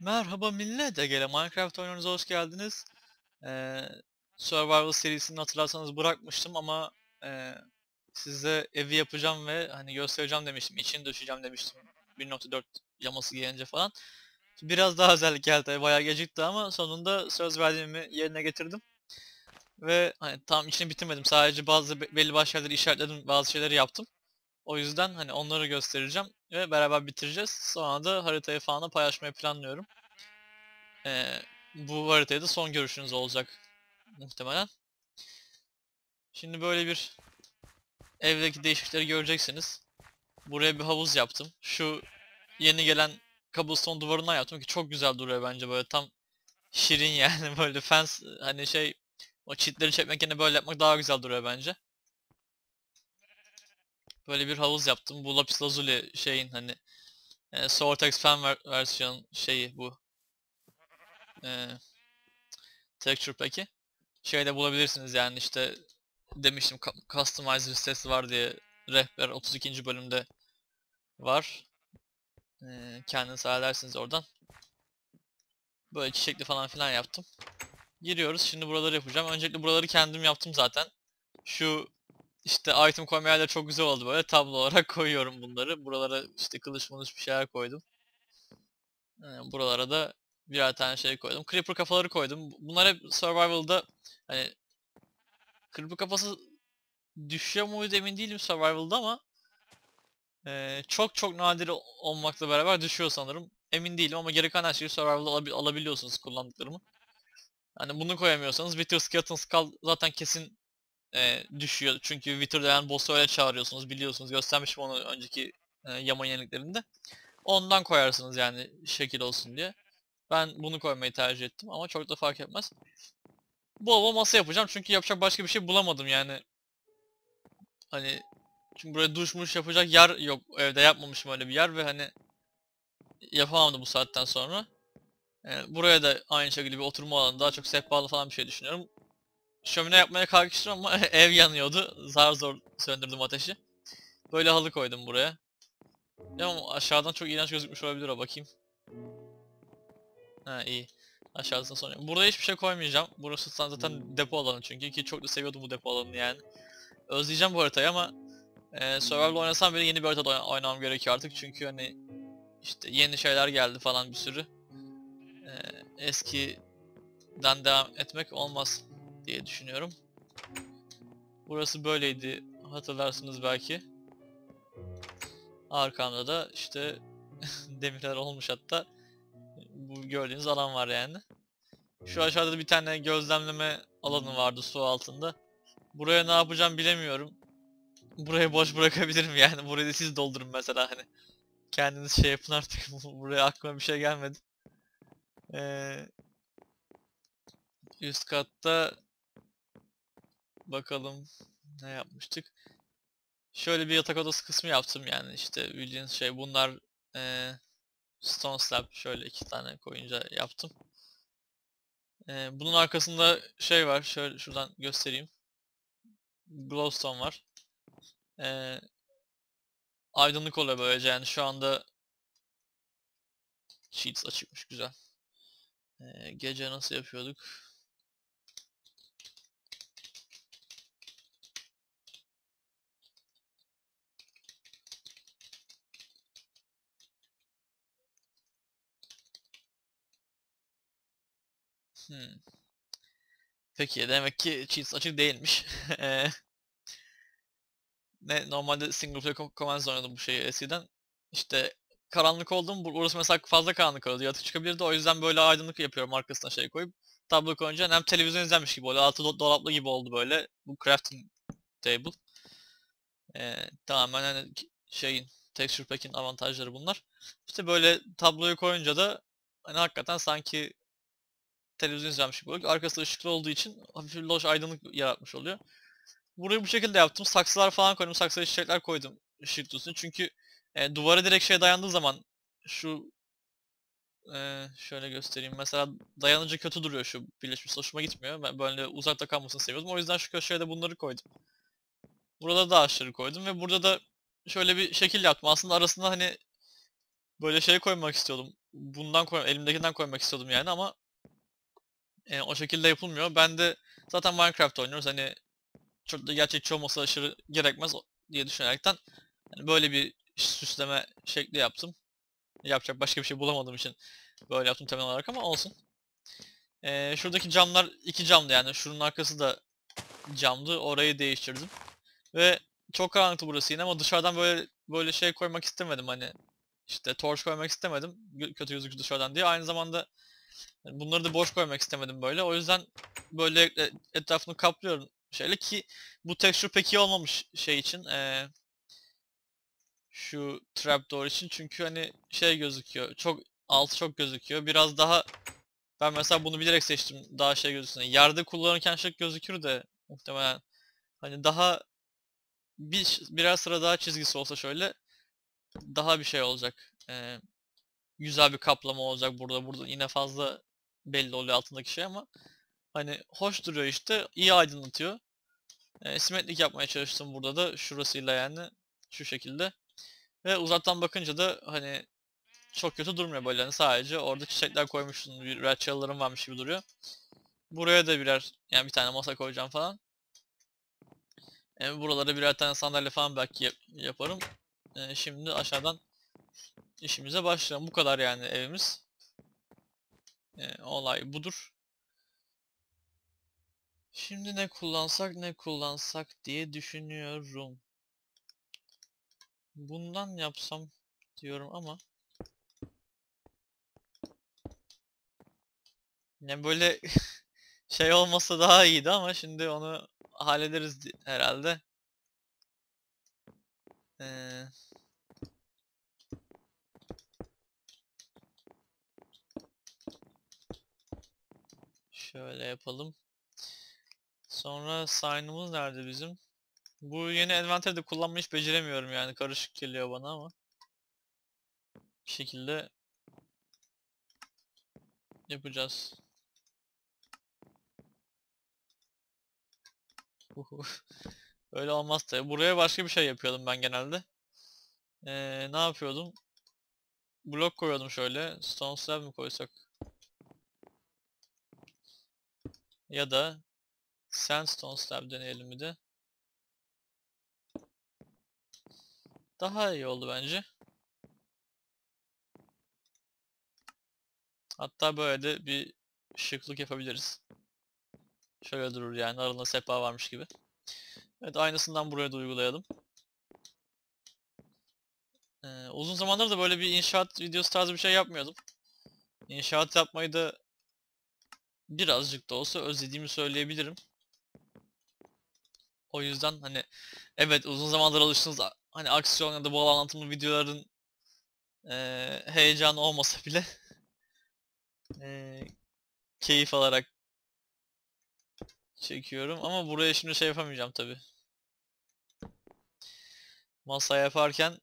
Merhaba millet, Ege'le Minecraft oyunumuza hoş geldiniz. Ee, Survival serisini hatırlarsanız bırakmıştım ama e, size evi yapacağım ve hani göstereceğim demiştim, içini döşeceğim demiştim. 1.4 yaması gelince falan. Biraz daha özellik geldi, bayağı gecikti ama sonunda söz verdiğimi yerine getirdim. Ve hani tam içini bitirmedim, sadece bazı be- belli başlı işaretledim, bazı şeyleri yaptım. O yüzden hani onları göstereceğim ve beraber bitireceğiz. Sonra da haritayı falan da paylaşmayı planlıyorum. Ee, bu haritayı da son görüşünüz olacak muhtemelen. Şimdi böyle bir evdeki değişiklikleri göreceksiniz. Buraya bir havuz yaptım. Şu yeni gelen cobblestone duvarından yaptım ki çok güzel duruyor bence böyle tam şirin yani böyle fence hani şey o çitleri çekmek yerine böyle yapmak daha güzel duruyor bence. Böyle bir havuz yaptım. Bu lapis lazuli şeyin hani e, Sortex Fan ver versiyon şeyi bu. E, texture pack'i. Şeyde bulabilirsiniz yani işte demiştim ka- customize listesi var diye rehber 32. bölümde var. E, kendiniz ayarlarsınız oradan. Böyle çiçekli falan filan yaptım. Giriyoruz. Şimdi buraları yapacağım. Öncelikle buraları kendim yaptım zaten. Şu işte item koyma yerleri çok güzel oldu böyle. Tablo olarak koyuyorum bunları. Buralara işte kılıç mılıç bir şeyler koydum. Ee, buralara da birer tane şey koydum. Creeper kafaları koydum. Bunlar hep Survival'da hani Creeper kafası düşüyor muydu emin değilim Survival'da ama ee, çok çok nadir ol- olmakla beraber düşüyor sanırım. Emin değilim ama gereken her şeyi Survival'da alabi- alabiliyorsunuz kullandıklarımı. Hani bunu koyamıyorsanız Wither Skeleton Skull zaten kesin e, düşüyor. Çünkü Wither denen boss'u öyle çağırıyorsunuz biliyorsunuz. Göstermişim onu önceki e, yama yeniliklerinde. Ondan koyarsınız yani şekil olsun diye. Ben bunu koymayı tercih ettim ama çok da fark etmez. Bol bol masa yapacağım çünkü yapacak başka bir şey bulamadım yani. Hani çünkü buraya duşmuş yapacak yer yok. Evde yapmamışım öyle bir yer ve hani yapamam da bu saatten sonra. E, buraya da aynı şekilde bir oturma alanı daha çok sehpalı falan bir şey düşünüyorum şömine yapmaya kalkıştım ama ev yanıyordu. Zar zor söndürdüm ateşi. Böyle halı koydum buraya. Ya aşağıdan çok iğrenç gözükmüş olabilir o bakayım. Ha iyi. Aşağısına sonra. Burada hiçbir şey koymayacağım. Burası zaten depo alanı çünkü ki çok da seviyordum bu depo alanını yani. Özleyeceğim bu haritayı ama e, Survival oynasam bile yeni bir haritada oyna- oynamam gerekiyor artık çünkü hani işte yeni şeyler geldi falan bir sürü. E, eskiden devam etmek olmaz diye düşünüyorum. Burası böyleydi hatırlarsınız belki. Arkamda da işte demirler olmuş hatta. Bu gördüğünüz alan var yani. Şu aşağıda da bir tane gözlemleme alanı vardı su altında. Buraya ne yapacağım bilemiyorum. Burayı boş bırakabilirim yani. Burayı da siz doldurun mesela hani. Kendiniz şey yapın artık. Buraya aklıma bir şey gelmedi. Ee, üst katta Bakalım ne yapmıştık. Şöyle bir yatak odası kısmı yaptım yani işte bildiğiniz şey bunlar eee, stone slab şöyle iki tane koyunca yaptım. Eee, bunun arkasında şey var şöyle şuradan göstereyim. Glowstone var. Eee, aydınlık oluyor böylece yani şu anda Cheats açıkmış güzel. Eee, gece nasıl yapıyorduk? Hmm. Peki demek ki cheats açık değilmiş. Ne normalde single player com- commands oynadım bu şeyi eskiden. İşte karanlık oldu mu bur- burası mesela fazla karanlık oluyordu. Yatık çıkabilirdi. O yüzden böyle aydınlık yapıyorum arkasına şey koyup. Tablo koyunca hem televizyon izlenmiş gibi oluyor. Altı do- dolaplı gibi oldu böyle. Bu crafting table. Eee tamamen hani şeyin texture pack'in avantajları bunlar. İşte böyle tabloyu koyunca da hani hakikaten sanki televizyon izlenmiş gibi oluyor. Arkası ışıklı olduğu için hafif bir loş aydınlık yaratmış oluyor. Burayı bu şekilde yaptım. Saksılar falan koydum. Saksıya çiçekler koydum ışık tutsun. Çünkü e, duvara direkt şey dayandığı zaman şu e, şöyle göstereyim. Mesela dayanınca kötü duruyor şu birleşmiş. Hoşuma gitmiyor. Ben böyle uzakta kalmasını seviyordum. O yüzden şu köşeye de bunları koydum. Burada da ağaçları koydum ve burada da şöyle bir şekil yaptım. Aslında arasında hani böyle şey koymak istiyordum. bundan koy elimdekinden koymak istiyordum yani ama e, o şekilde yapılmıyor. Ben de zaten Minecraft oynuyoruz hani çok da gerçekçi olması aşırı gerekmez diye düşünerekten hani böyle bir süsleme şekli yaptım. Yapacak başka bir şey bulamadığım için böyle yaptım temel olarak ama olsun. Ee, şuradaki camlar iki camdı yani şunun arkası da camdı orayı değiştirdim. Ve çok karanlıktı burası yine ama dışarıdan böyle böyle şey koymak istemedim hani işte torch koymak istemedim kötü gözükür dışarıdan diye. Aynı zamanda bunları da boş koymak istemedim böyle. O yüzden böyle e- etrafını kaplıyorum şeyle ki bu texture pek iyi olmamış şey için. eee, şu trapdoor için çünkü hani şey gözüküyor. Çok altı çok gözüküyor. Biraz daha ben mesela bunu bilerek seçtim. Daha şey gözüksün. Yerde kullanırken şık gözükür de muhtemelen hani daha bir birer sıra daha çizgisi olsa şöyle daha bir şey olacak. Eee, güzel bir kaplama olacak burada. Burada yine fazla belli oluyor altındaki şey ama hani hoş duruyor işte. iyi aydınlatıyor. E, simetrik yapmaya çalıştım burada da şurasıyla yani şu şekilde. Ve uzaktan bakınca da hani çok kötü durmuyor böyle hani sadece orada çiçekler koymuşsun, birer çalılarım varmış gibi duruyor. Buraya da birer yani bir tane masa koyacağım falan. E, buralara birer tane sandalye falan belki yap- yaparım. E, şimdi aşağıdan işimize başlayalım. Bu kadar yani evimiz. E, olay budur. Şimdi ne kullansak ne kullansak diye düşünüyorum. Bundan yapsam diyorum ama yani böyle şey olmasa daha iyiydi ama şimdi onu hallederiz herhalde. Ee, şöyle yapalım. Sonra sign'ımız nerede bizim? Bu yeni envanteri de kullanmayı hiç beceremiyorum yani karışık geliyor bana ama. Bir şekilde yapacağız. Öyle olmaz tabi. Buraya başka bir şey yapıyordum ben genelde. Ee, ne yapıyordum? Blok koyuyordum şöyle. Stone slab mi koysak? Ya da sandstone slab deneyelim bir de. Daha iyi oldu bence. Hatta böyle de bir şıklık yapabiliriz. Şöyle durur yani arasında sehpa varmış gibi. Evet aynısından buraya da uygulayalım. Ee, uzun zamandır da böyle bir inşaat videosu tarzı bir şey yapmıyordum. İnşaat yapmayı da birazcık da olsa özlediğimi söyleyebilirim. O yüzden hani evet uzun zamandır alıştığınız hani aksiyon ya da bol anlatımlı videoların eee heyecanı olmasa bile eee, keyif alarak çekiyorum ama buraya şimdi şey yapamayacağım tabi. Masa yaparken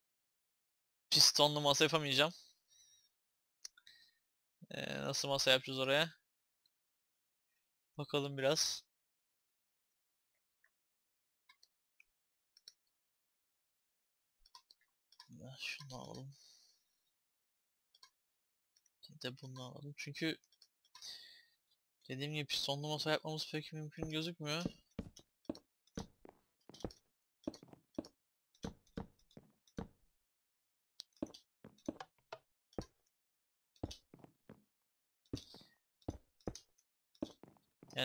pistonlu masa yapamayacağım. Eee, nasıl masa yapacağız oraya? Bakalım biraz. Şunu alalım. Bir de bunu alalım. Çünkü dediğim gibi pistonlu masa yapmamız pek mümkün gözükmüyor.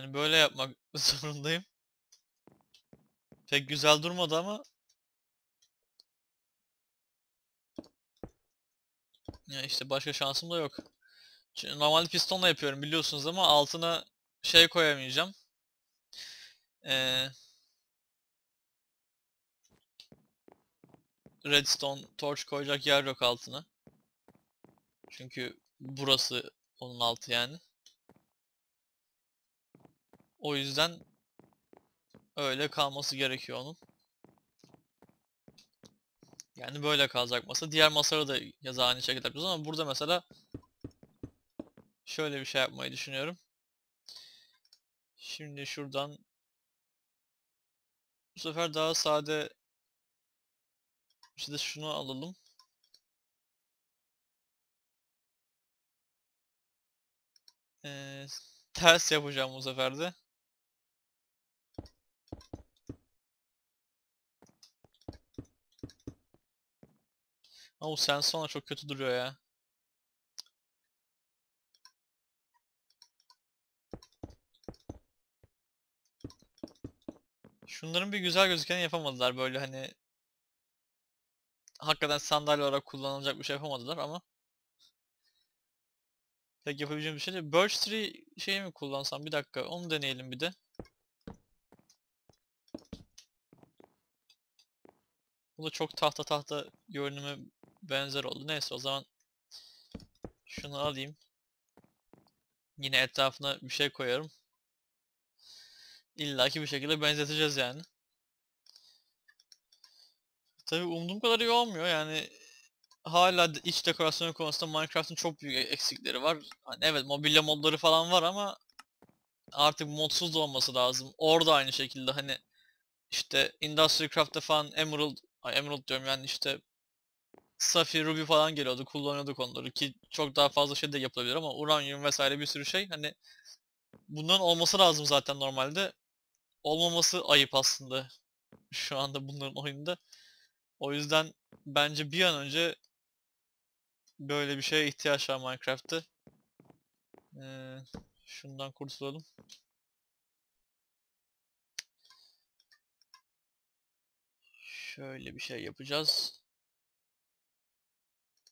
Yani böyle yapmak zorundayım. Pek güzel durmadı ama ya işte başka şansım da yok. Çünkü normalde pistonla yapıyorum biliyorsunuz ama altına şey koyamayacağım. Ee, redstone torch koyacak yer yok altına. Çünkü burası onun altı yani. O yüzden öyle kalması gerekiyor onun. Yani böyle kalacak masa. Diğer masaları da yaza aynı şekilde yapacağız ama burada mesela şöyle bir şey yapmayı düşünüyorum. Şimdi şuradan bu sefer daha sade işte şunu alalım. Ee, ters yapacağım bu sefer de. Ama bu sen sonra çok kötü duruyor ya. Şunların bir güzel gözükeni yapamadılar böyle hani hakikaten sandalye olarak kullanılacak bir şey yapamadılar ama pek yapabileceğim bir şey değil. Birch Tree şeyi mi kullansam? Bir dakika onu deneyelim bir de. Bu da çok tahta tahta görünümü benzer oldu. Neyse o zaman şunu alayım. Yine etrafına bir şey koyarım. İlla ki bir şekilde benzeteceğiz yani. Tabii umduğum kadar iyi olmuyor yani hala iç dekorasyon konusunda Minecraft'ın çok büyük eksikleri var. Hani evet mobilya modları falan var ama artık modsuz da olması lazım. Orada aynı şekilde hani işte Industrial Craft'ta falan Emerald, ay Emerald diyorum yani işte Sapphire, Ruby falan geliyordu. Kullanıyorduk onları ki çok daha fazla şey de yapılabilir ama Uranium vesaire bir sürü şey hani bunların olması lazım zaten normalde. Olmaması ayıp aslında şu anda bunların oyunda. O yüzden bence bir an önce böyle bir şeye ihtiyaç var Minecraft'ta. Ee, şundan kurtulalım. Şöyle bir şey yapacağız.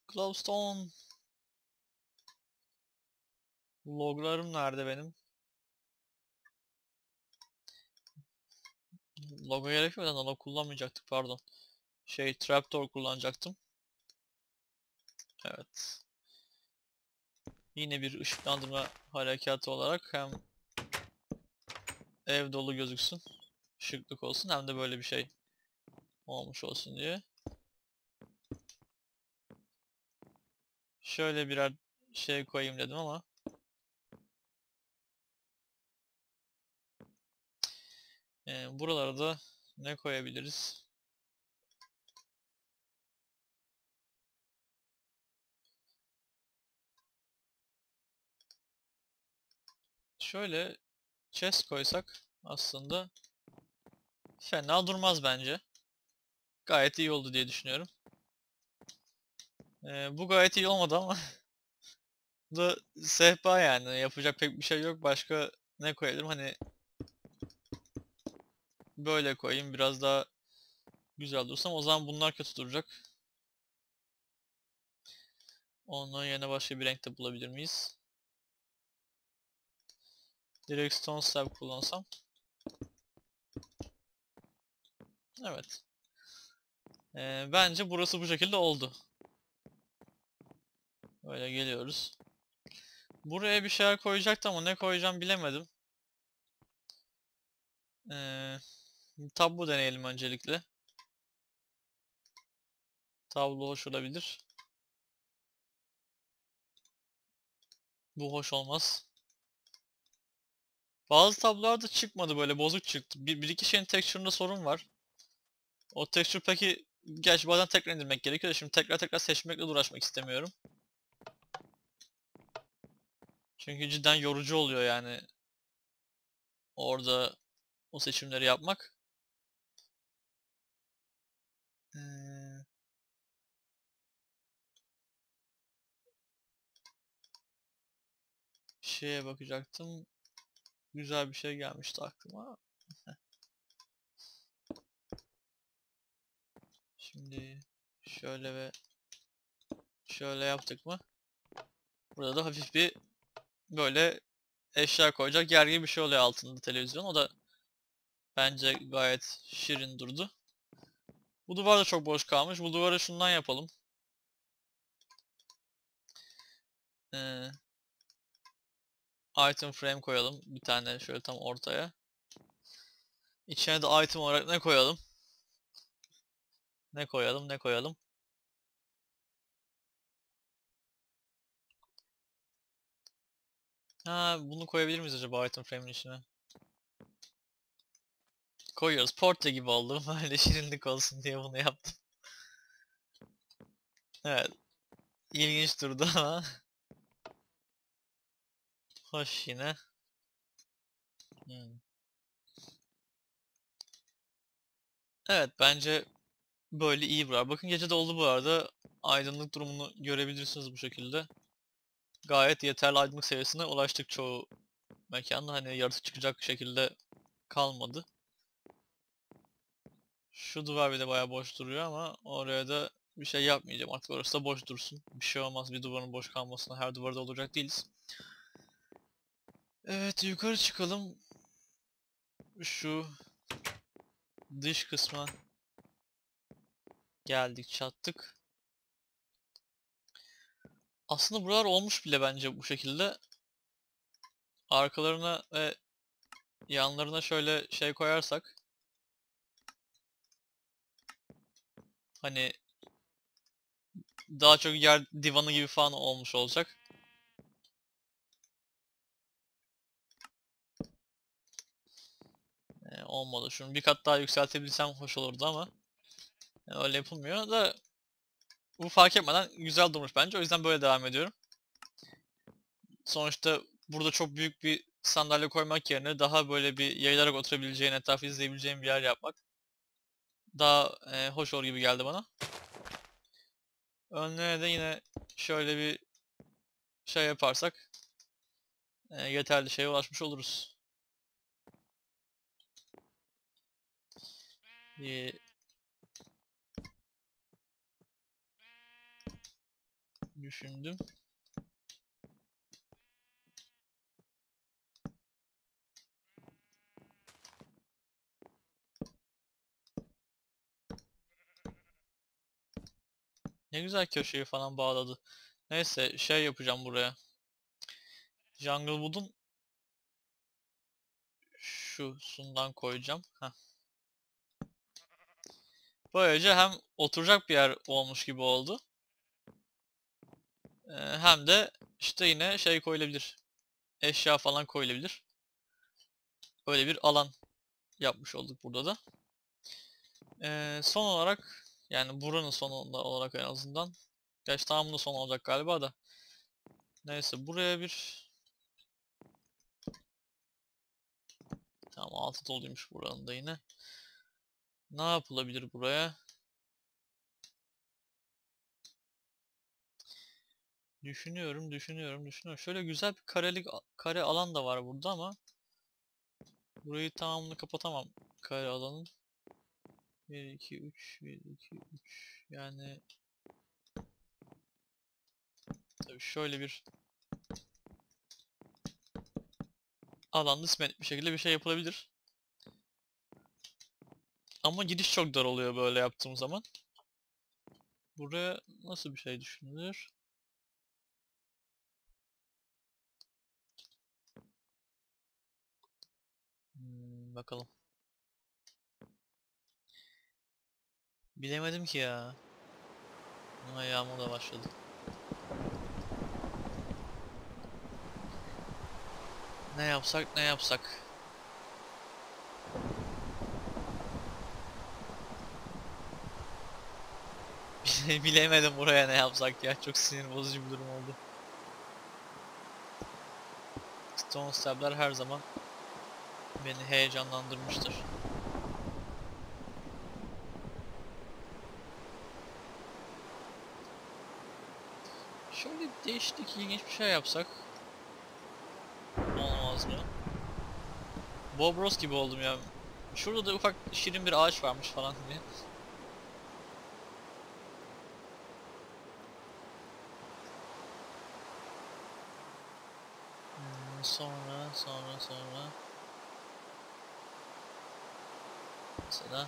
Glowstone. Loglarım nerede benim? Logo gerek yok da log kullanmayacaktık pardon. Şey trapdoor kullanacaktım. Evet. Yine bir ışıklandırma harekatı olarak hem ev dolu gözüksün, ışıklık olsun hem de böyle bir şey olmuş olsun diye. Şöyle birer şey koyayım dedim ama Ee, buralara da ne koyabiliriz? Şöyle chest koysak aslında fena durmaz bence. Gayet iyi oldu diye düşünüyorum. Ee, bu gayet iyi olmadı ama bu da sehpa yani yapacak pek bir şey yok. Başka ne koyabilirim? Hani böyle koyayım biraz daha güzel dursam o zaman bunlar kötü duracak. Onun yerine başka bir renk de bulabilir miyiz? Direkt stone slab kullansam. Evet. Ee, bence burası bu şekilde oldu. Böyle geliyoruz. Buraya bir şeyler koyacaktım ama ne koyacağım bilemedim. Ee, tablo deneyelim öncelikle. Tablo hoş olabilir. Bu hoş olmaz. Bazı tablolarda çıkmadı böyle bozuk çıktı. Bir, bir iki şeyin texture'ında sorun var. O texture peki gerçi bazen tekrar indirmek gerekiyor da şimdi tekrar tekrar seçmekle uğraşmak istemiyorum. Çünkü cidden yorucu oluyor yani. Orada o seçimleri yapmak. Ee, şeye bakacaktım. Güzel bir şey gelmişti aklıma. Şimdi şöyle ve şöyle yaptık mı? Burada da hafif bir böyle eşya koyacak yer bir şey oluyor altında televizyon. O da bence gayet şirin durdu. Bu duvar da çok boş kalmış. Bu duvara şundan yapalım. Ee, item frame koyalım. Bir tane şöyle tam ortaya. İçine de item olarak ne koyalım? Ne koyalım, ne koyalım? Ha, bunu koyabilir miyiz acaba item frame'in içine? Koyuyoruz. Portre gibi oldu. Böyle şirinlik olsun diye bunu yaptım. Evet. İlginç durdu ama. Hoş yine. Hmm. Evet bence böyle iyi buralar. Bakın gece de oldu bu arada. Aydınlık durumunu görebilirsiniz bu şekilde. Gayet yeterli aydınlık seviyesine ulaştık çoğu mekanda. Hani yaratık çıkacak şekilde kalmadı. Şu duvar bir de bayağı boş duruyor ama oraya da bir şey yapmayacağım. Artık orası da boş dursun. Bir şey olmaz bir duvarın boş kalmasına. Her duvarda olacak değiliz. Evet yukarı çıkalım. Şu dış kısma geldik çattık. Aslında buralar olmuş bile bence bu şekilde. Arkalarına ve yanlarına şöyle şey koyarsak hani daha çok yer divanı gibi falan olmuş olacak. Ee, olmadı. Şunu bir kat daha yükseltebilsem hoş olurdu ama yani öyle yapılmıyor da bu fark etmeden güzel durmuş bence. O yüzden böyle devam ediyorum. Sonuçta burada çok büyük bir sandalye koymak yerine daha böyle bir yayılarak oturabileceğin, etrafı izleyebileceğin bir yer yapmak daha e, hoş olur gibi geldi bana. Önlerine de yine şöyle bir şey yaparsak e, yeterli şeye ulaşmış oluruz. Bir düşündüm. Ne güzel köşeyi falan bağladı. Neyse şey yapacağım buraya. Jungle Wood'un şusundan koyacağım. Heh. Böylece hem oturacak bir yer olmuş gibi oldu. Hem de işte yine şey koyulabilir. Eşya falan koyulabilir. Öyle bir alan yapmış olduk burada da. Ee, son olarak yani buranın sonunda olarak en azından. Gerçi tamamında son olacak galiba da. Neyse buraya bir Tamam altı doluymuş buranın da yine. Ne yapılabilir buraya? Düşünüyorum, düşünüyorum, düşünüyorum. Şöyle güzel bir karelik kare alan da var burada ama burayı tamamını kapatamam kare alanın. 1 2 3 1 2 3 yani Tabii şöyle bir alanda simetrik bir şekilde bir şey yapılabilir. Ama gidiş çok dar oluyor böyle yaptığım zaman. Buraya nasıl bir şey düşünülür? Bakalım. Bilemedim ki ya. Ama yağmur da başladı. Ne yapsak ne yapsak. Bilemedim buraya ne yapsak ya. Çok sinir bozucu bir durum oldu. Stone Stab'ler her zaman beni heyecanlandırmıştır. Şöyle değişik ilginç bir şey yapsak olmaz mı? Bob Ross gibi oldum ya. Şurada da ufak şirin bir ağaç varmış falan diye. Hmm, sonra, sonra, sonra. Mesela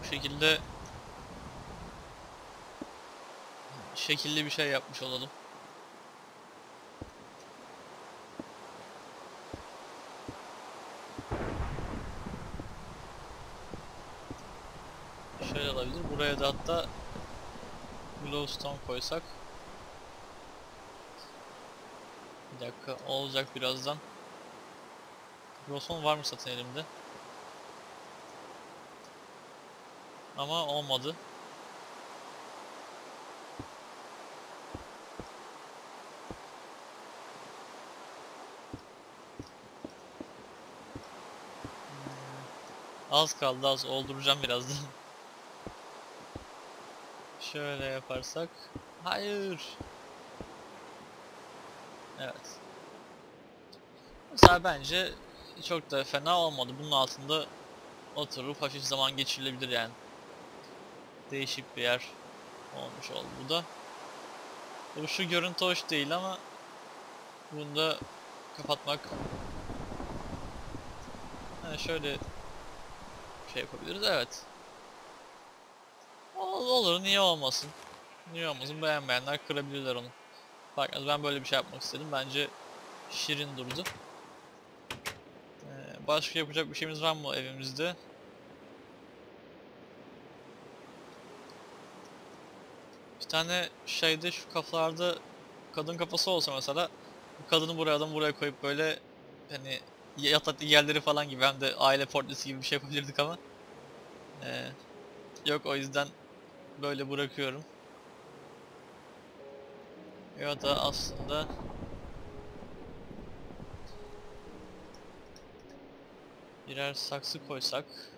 bu şekilde şekilli bir şey yapmış olalım. Şöyle olabilir. Buraya da hatta glowstone koysak. Bir dakika olacak birazdan. Glowstone var mı satın elimde? Ama olmadı. Hmm, Az kaldı az olduracağım birazdan. Şöyle yaparsak. Hayır. Evet. Mesela bence çok da fena olmadı. Bunun altında oturup hafif zaman geçirilebilir yani. Değişik bir yer olmuş oldu bu da. Bu şu görüntü hoş değil ama bunu da kapatmak ha, şöyle şey yapabiliriz evet. Ol- Olur niye olmasın. Niye olmasın beğenmeyenler kırabilirler onu. Bak ben böyle bir şey yapmak istedim. Bence şirin durdu. Ee, başka yapacak bir şeyimiz var mı evimizde? Bir tane şeyde şu kafalarda kadın kafası olsa mesela kadını buraya adam buraya koyup böyle hani yatak yerleri falan gibi hem de aile portresi gibi bir şey yapabilirdik ama ee, yok o yüzden böyle bırakıyorum. Ya da aslında birer saksı koysak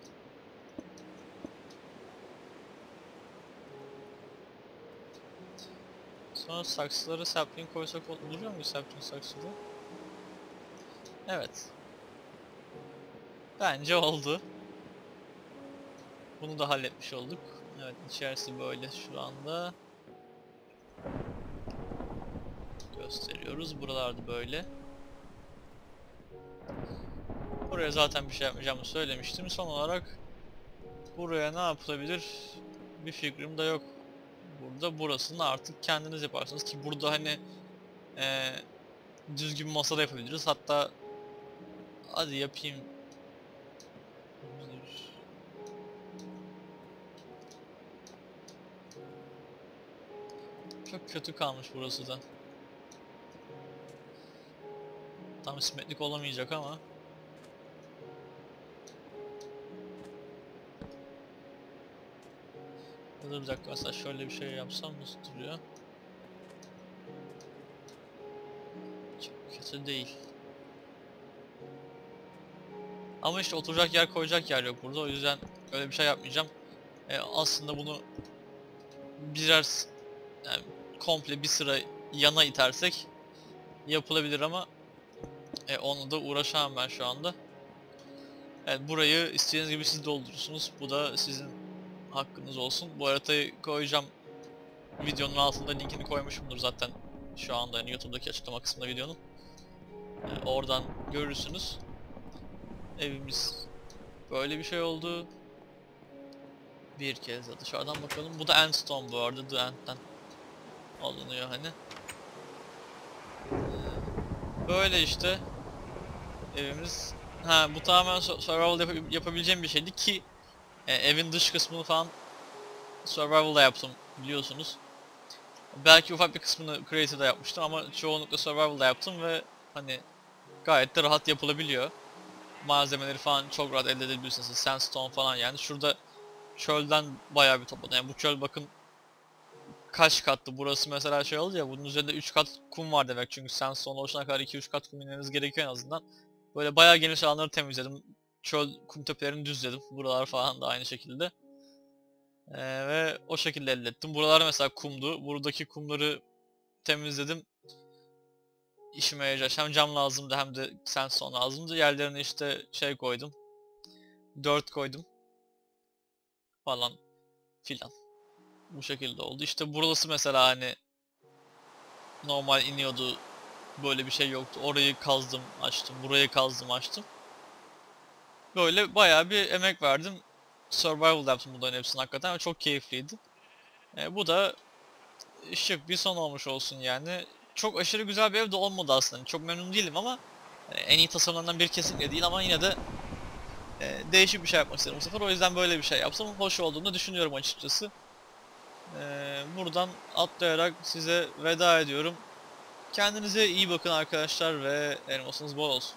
Sonra saksıları sapling koysak ol- duruyor mu sapling saksıda? Evet. Bence oldu. Bunu da halletmiş olduk. Evet içerisi böyle şu anda. Gösteriyoruz. Buralarda böyle. Buraya zaten bir şey yapmayacağımı söylemiştim. Son olarak buraya ne yapılabilir? Bir fikrim de yok. Burada burasını artık kendiniz yaparsınız ki burada hani eee düzgün masada yapabiliriz. Hatta hadi yapayım. Çok kötü kalmış burası da. Tam simetrik olamayacak ama. Dur bir dakika mesela şöyle bir şey yapsam nasıl duruyor? Çok kötü değil. Ama işte oturacak yer koyacak yer yok burada o yüzden öyle bir şey yapmayacağım. E, aslında bunu birer yani komple bir sıra yana itersek yapılabilir ama e, onu da uğraşamam ben şu anda. Evet burayı istediğiniz gibi siz doldurursunuz. Bu da sizin hakkınız olsun. Bu haritayı koyacağım. Videonun altında linkini koymuşumdur zaten şu anda yani YouTube'daki açıklama kısmında videonun. Ee, oradan görürsünüz. Evimiz böyle bir şey oldu. Bir kez de dışarıdan bakalım. Bu da Endstone bu arada. The End'den alınıyor hani. Ee, Böyle işte evimiz. Ha bu tamamen survival yap- yapabileceğim bir şeydi ki e, evin dış kısmını falan survival'da yaptım biliyorsunuz. Belki ufak bir kısmını creative'da yapmıştım ama çoğunlukla survival'da yaptım ve hani gayet de rahat yapılabiliyor. Malzemeleri falan çok rahat elde edebilirsiniz. Sandstone falan yani. Şurada çölden bayağı bir topladım. Yani bu çöl bakın kaç katlı. Burası mesela şey oldu ya bunun üzerinde 3 kat kum var demek. Çünkü sandstone oluşana kadar 2-3 kat kum inmeniz gerekiyor en azından. Böyle bayağı geniş alanları temizledim. Çöl kum tepelerini düzledim. Buralar falan da aynı şekilde. Ee, ve o şekilde elde ettim. Buralar mesela kumdu. Buradaki kumları temizledim. İşime yarayacak. Hem cam lazımdı hem de sandstone lazımdı. Yerlerine işte şey koydum. Dirt koydum. Falan filan. Bu şekilde oldu. İşte burası mesela hani normal iniyordu. Böyle bir şey yoktu. Orayı kazdım, açtım. Burayı kazdım, açtım. Böyle bayağı bir emek verdim. Survival yaptım bunların hepsini hakikaten ve çok keyifliydi. E, bu da şık bir son olmuş olsun yani. Çok aşırı güzel bir ev de olmadı aslında. Çok memnun değilim ama e, en iyi tasarımlarından biri kesinlikle değil ama yine de e, değişik bir şey yapmak istedim bu sefer. O yüzden böyle bir şey yaptım. Hoş olduğunu düşünüyorum açıkçası. E, buradan atlayarak size veda ediyorum. Kendinize iyi bakın arkadaşlar ve elmasınız bol olsun.